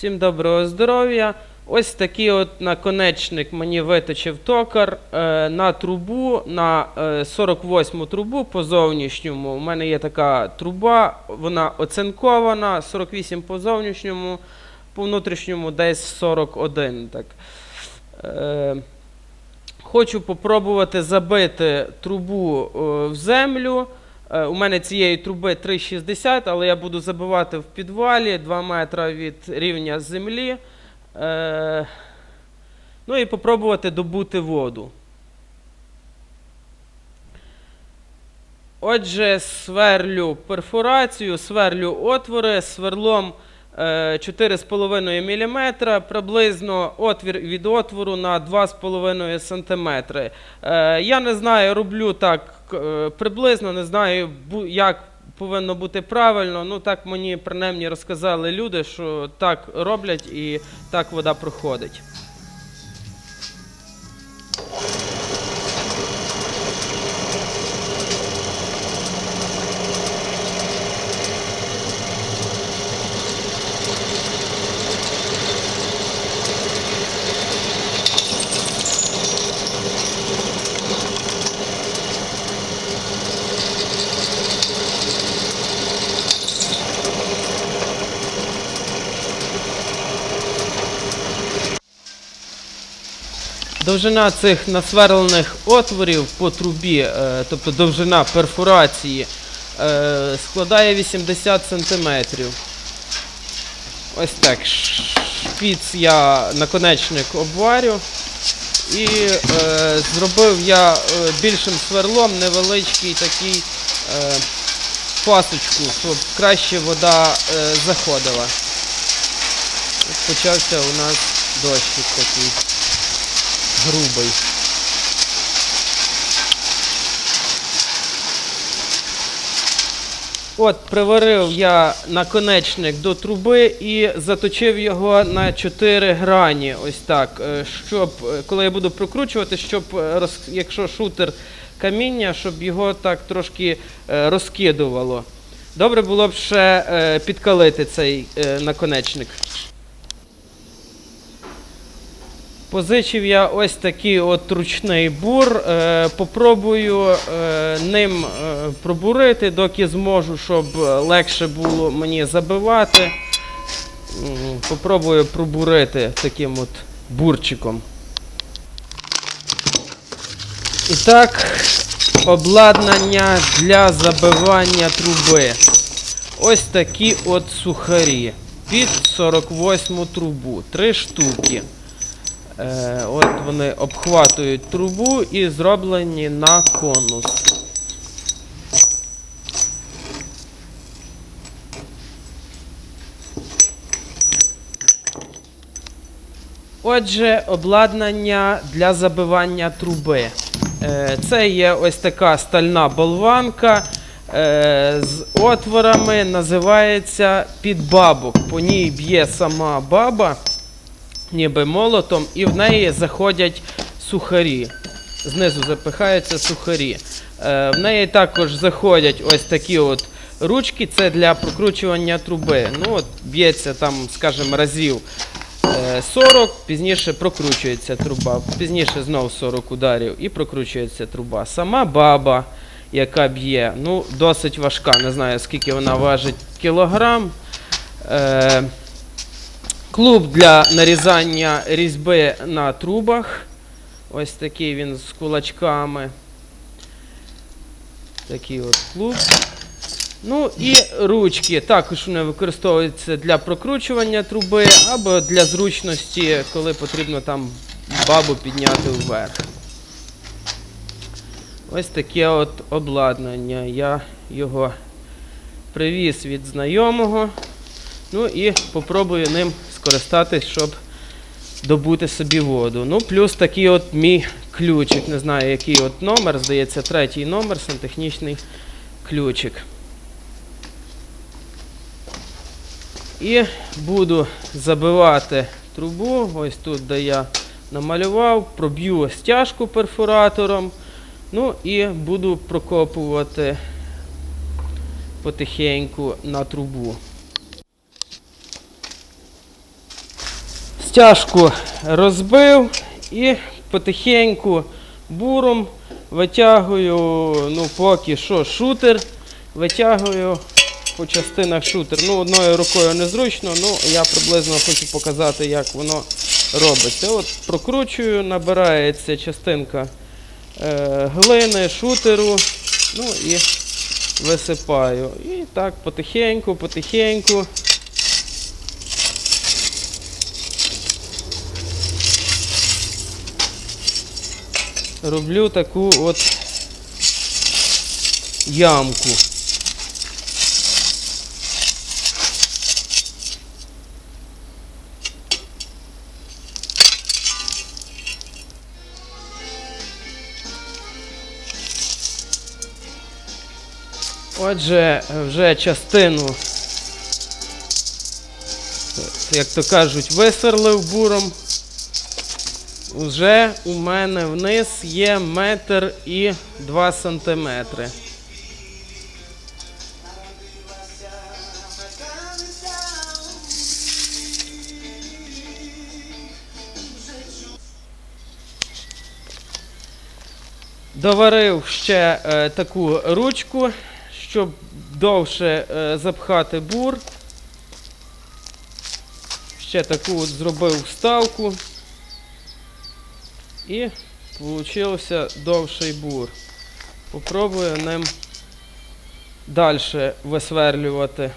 Всім доброго здоров'я. Ось такий от наконечник мені виточив токар е, на трубу, на е, 48 трубу по зовнішньому. У мене є така труба, вона оцинкована, 48 по зовнішньому, по внутрішньому десь 41. Так. Е, хочу попробувати забити трубу е, в землю. Е, У мене цієї труби 3,60, але я буду забивати в підвалі 2 метри від рівня землі. Е, Ну і попробувати добути воду. Отже, сверлю перфорацію, сверлю отвори сверлом 4,5 мм, приблизно отвір від отвору на 2,5 см. Е, Я не знаю, роблю так е, приблизно, не знаю, як повинно бути правильно. Ну так мені принаймні розказали люди, що так роблять і так вода проходить. Довжина цих насверлених отворів по трубі, е, тобто довжина перфорації, е, складає 80 см. Ось так. Шпіц я наконечник обварю. І е, зробив я е, більшим сверлом невеличкий такий е, пасочку, щоб краще вода е, заходила. Почався у нас дощик такий грубий. От, приварив я наконечник до труби і заточив його на 4 грані. Ось так. е, Щоб, е, коли я буду прокручувати, щоб, е, якщо шутер каміння, щоб його так трошки розкидувало. Добре було б ще підкалити цей наконечник. Позичив я ось такий от ручний бур. Е, попробую е, ним е, пробурити, доки зможу, щоб легше було мені забивати. Попробую пробурити таким от бурчиком. І так, обладнання для забивання труби. Ось такі от сухарі. Під 48 трубу. Три штуки. Е, от вони обхватують трубу і зроблені на конус. Отже, обладнання для забивання труби. Е, Це є ось така стальна болванка е, з отворами, називається підбабок. По ній б'є сама баба ніби молотом, і в неї заходять сухарі. Знизу запихаються сухарі. Е, в неї також заходять ось такі от ручки, це для прокручування труби. Ну от б'ється там, скажімо, разів е, 40, пізніше прокручується труба, пізніше знов 40 ударів і прокручується труба. Сама баба, яка б'є, ну досить важка, не знаю скільки вона важить кілограм. Е, Клуб для нарізання різьби на трубах. Ось такий він з кулачками. Такий от клуб. Ну і ручки. Також вони використовуються для прокручування труби або для зручності, коли потрібно там бабу підняти вверх. Ось таке от обладнання. Я його привіз від знайомого. Ну і попробую ним скористатись, щоб добути собі воду. Ну, плюс такий от мій ключик. Не знаю, який от номер, здається, третій номер, сантехнічний ключик. І буду забивати трубу. Ось тут, де я намалював, проб'ю стяжку перфоратором. Ну і буду прокопувати потихеньку на трубу. Стяжку розбив і потихеньку буром витягую, ну поки що, шутер, витягую по частинах шутер. Ну, одною рукою незручно, ну я приблизно хочу показати, як воно робиться. От прокручую, набирається частинка е, глини, шутеру, ну і висипаю. І так потихеньку, потихеньку. Роблю таку от ямку. Отже, вже частину, як то кажуть, висверлив буром. Уже у мене вниз є метр і два сантиметри. Доварив ще е, таку ручку, щоб довше е, запхати бур. Ще таку от зробив вставку. І получився довший бур. Попробую ним далі висверлювати.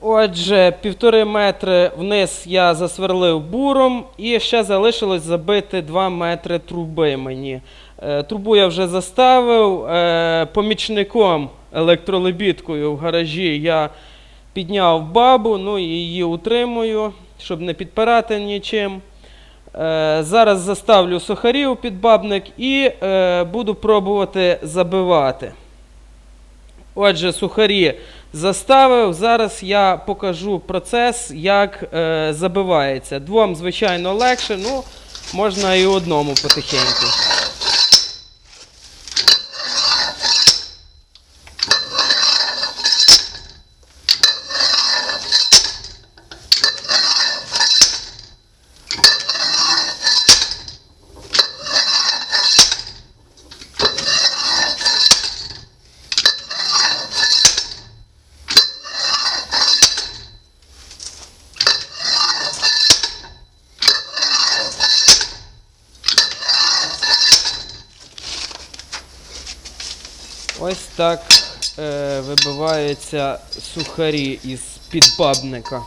Отже, півтори метри вниз я засверлив буром і ще залишилось забити 2 метри труби мені. Е, Трубу я вже заставив. Е, Помічником електролебідкою в гаражі я підняв бабу, ну і її утримую, щоб не підпирати нічим. Е, Зараз заставлю сухарів під бабник і е, буду пробувати забивати. Отже, сухарі заставив. Зараз я покажу процес, як е, забивається. Двом, звичайно, легше, ну можна і одному потихеньку. Ось так е, вибиваються сухарі із підбабника.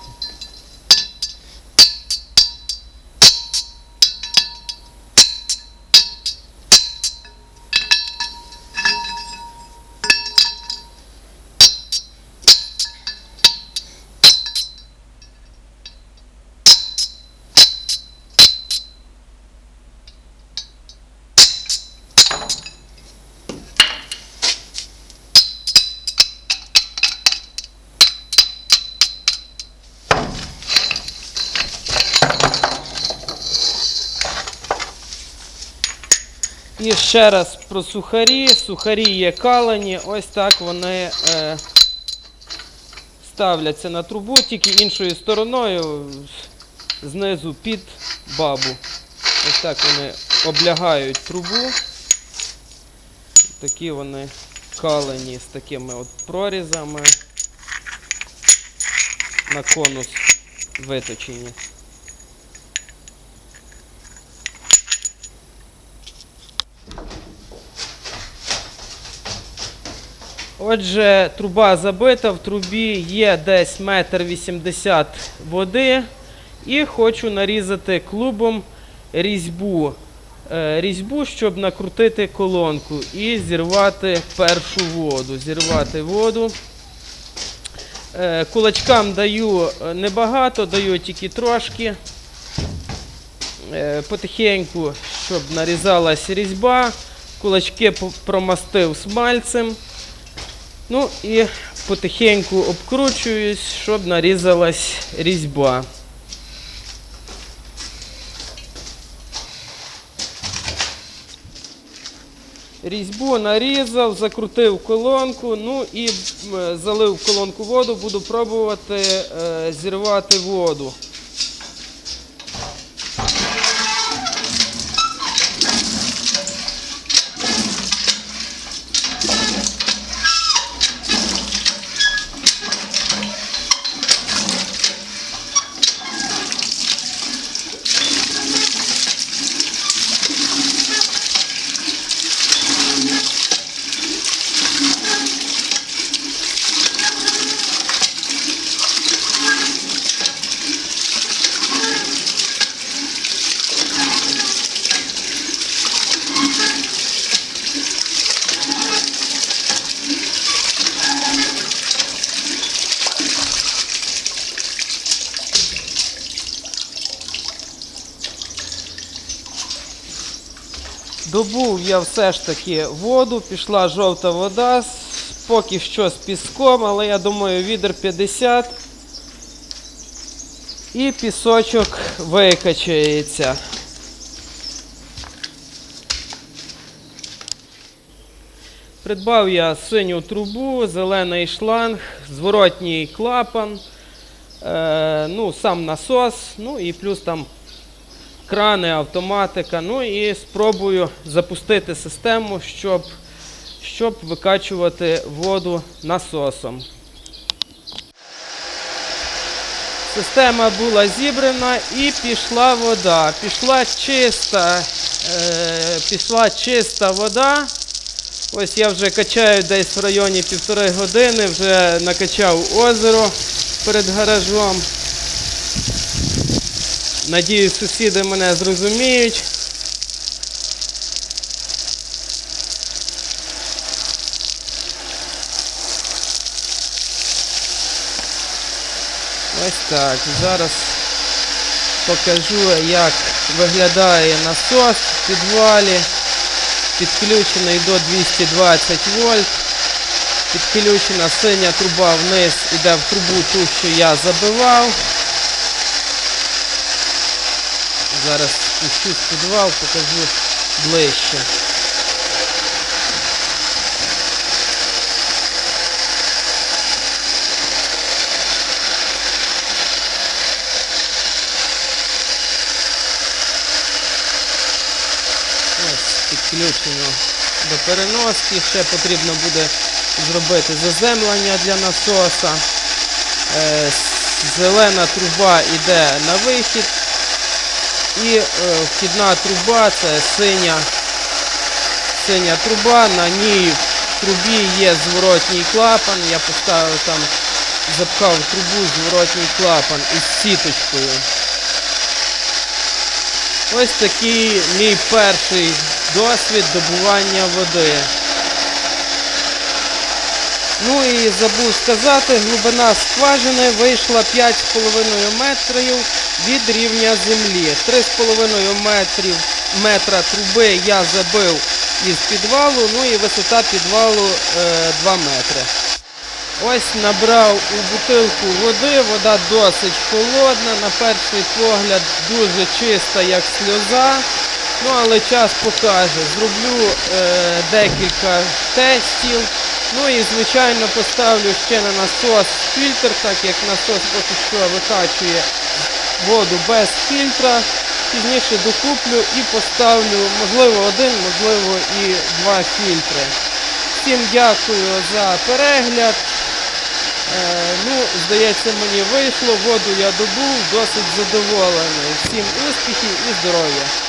І ще раз про сухарі. Сухарі є калені, ось так вони е, ставляться на трубу, тільки іншою стороною знизу під бабу. Ось так вони облягають трубу. Такі вони калені з такими от прорізами на конус виточені. Отже, труба забита, в трубі є десь метр вісімдесят води. І хочу нарізати клубом різьбу. Е, Різьбу, щоб накрутити колонку і зірвати першу воду. Зірвати воду. Е, Кулачкам даю е, небагато, даю тільки трошки. Потихеньку, щоб нарізалась різьба. Кулачки промастив смальцем. Ну і потихеньку обкручуюсь, щоб нарізалась різьба. різьбу, нарізав, закрутив колонку, ну і залив колонку воду, буду пробувати е, зірвати воду. Добув я все ж таки воду, пішла жовта вода, поки що з піском, але я думаю, відер 50 і пісочок викачається. Придбав я синю трубу, зелений шланг, зворотній клапан, е, ну, сам насос, ну і плюс там крани, автоматика. Ну і спробую запустити систему, щоб, щоб викачувати воду насосом. Система була зібрана і пішла вода. Пішла чиста, е, пішла чиста вода. Ось я вже качаю десь в районі півтори години, вже накачав озеро перед гаражом. Надіюсь, сусіди мене зрозуміють. Ось так. Зараз покажу, як виглядає насос в підвалі. Підключений до 220 вольт. Підключена синя труба вниз іде в трубу ту, що я забивав. Зараз спущусь підвал, покажу ближче. Ось підключено до переноски. Ще потрібно буде зробити заземлення для насоса. Е, Зелена труба йде на вихід. І е, вхідна труба це синя, синя труба, на ній в трубі є зворотній клапан. Я поставив там, запхав трубу зворотній клапан із сіточкою. Ось такий мій перший досвід добування води. Ну і забув сказати, глибина скважини вийшла 5,5 метрів від рівня землі. 3,5 метрів метра труби я забив із підвалу, ну і висота підвалу е, 2 метри. Ось набрав у бутилку води, вода досить холодна, на перший погляд дуже чиста, як сльоза. Ну, але час покаже. Зроблю е, декілька тестів. Ну і звичайно поставлю ще на насос фільтр, так як насос поки що викачує воду без фільтра. Пізніше докуплю і поставлю, можливо, один, можливо, і два фільтри. Всім дякую за перегляд. Е, ну, здається, мені вийшло, воду я добув, досить задоволений. Всім успіхів і здоров'я!